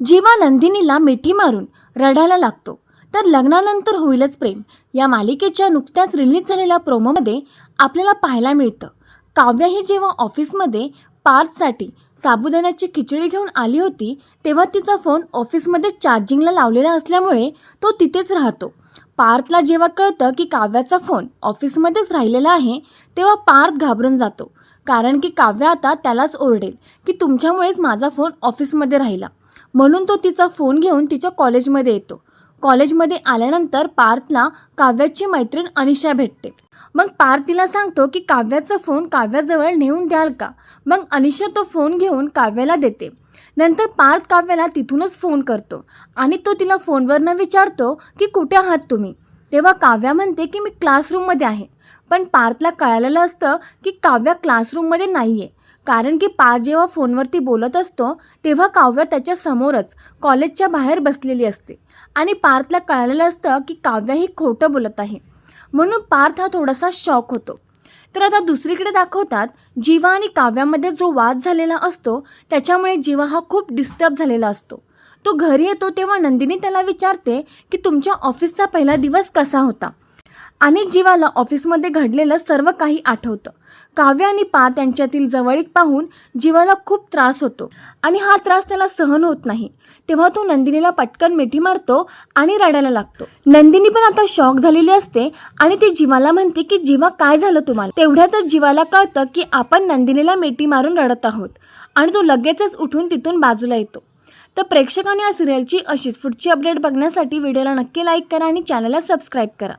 जीवा नंदिनीला मिठी मारून रडायला लागतो. तर लग्नानंतर होईलच प्रेम. या मालिकेच्या नुकत्याच रिलीज झालेल्या प्रोमोमध्ये आपल्याला पाहायला मिळतं. काव्या ही जेव्हा ऑफिसमध्ये पार्थसाठी साबुदाण्याची खिचडी घेऊन आली होती तेव्हा तिचा फोन ऑफिसमध्ये चार्जिंगला लावलेला असल्यामुळे तो तिथेच राहतो. पार्थला जेव्हा कळतं की काव्याचा फोन ऑफिसमध्येच राहिलेला आहे तेव्हा पार्थ घाबरून जातो. कारण की काव्या आता त्यालाच ओरडेल की तुमच्यामुळेच माझा फोन ऑफिसमध्ये राहिला. म्हणून तो तिचा फोन घेऊन तिच्या कॉलेजमध्ये येतो. कॉलेजमध्ये आल्यानंतर पार्थला काव्याची मैत्रीण अनिशा भेटते. मग पार्थ तिला सांगतो की काव्याचा फोन काव्याजवळ नेऊन द्याल का? मग अनिशा तो फोन घेऊन काव्याला देते. नंतर पार्थ काव्याला तिथूनच फोन करतो आणि तो तिला फोनवरनं विचारतो की कुठे आहात तुम्ही? तेव्हा काव्या म्हणते की मी क्लासरूममध्ये आहे. पण पार्थला कळालेलं असतं की काव्या क्लासरूममध्ये नाही आहे कारण की पार जेव्हा फोनवरती बोलत असतो तेव्हा काव्या त्याच्यासमोरच कॉलेजच्या बाहेर बसलेली असते. आणि पार्थला कळालेलं असतं की काव्या ही खोटं बोलत आहे. म्हणून पार्थ हा थोडासा शॉक होतो. तर आता दुसरीकडे दाखवतात जीवा आणि काव्यामध्ये जो वाद झालेला असतो त्याच्यामुळे जीवा हा खूप डिस्टर्ब झालेला असतो. तो घरी येतो तेव्हा नंदिनी त्याला विचारते की तुमच्या ऑफिसचा पहिला दिवस कसा होता? आणि जीवाला ऑफिसमध्ये घडलेलं सर्व काही आठवतं. काव्य आणि पार्थ यांच्यातील जवळीक पाहून जीवाला खूप त्रास होतो आणि हा त्रास त्याला सहन होत नाही. तेव्हा तो नंदिनीला पटकन मिठी मारतो आणि रडायला लागतो. नंदिनी पण आता शॉक झालेली असते आणि ती जीवाला म्हणते की जीवा काय झालं तुम्हाला? तेवढ्यातच जीवाला कळतं की आपण नंदिनीला मिठी मारून रडत आहोत आणि तो लगेचच उठून तिथून बाजूला येतो. तर प्रेक्षकांनी या सिरियलची अशीच पुढची अपडेट बघण्यासाठी व्हिडिओला नक्की लाईक करा आणि चॅनलला सबस्क्राईब करा.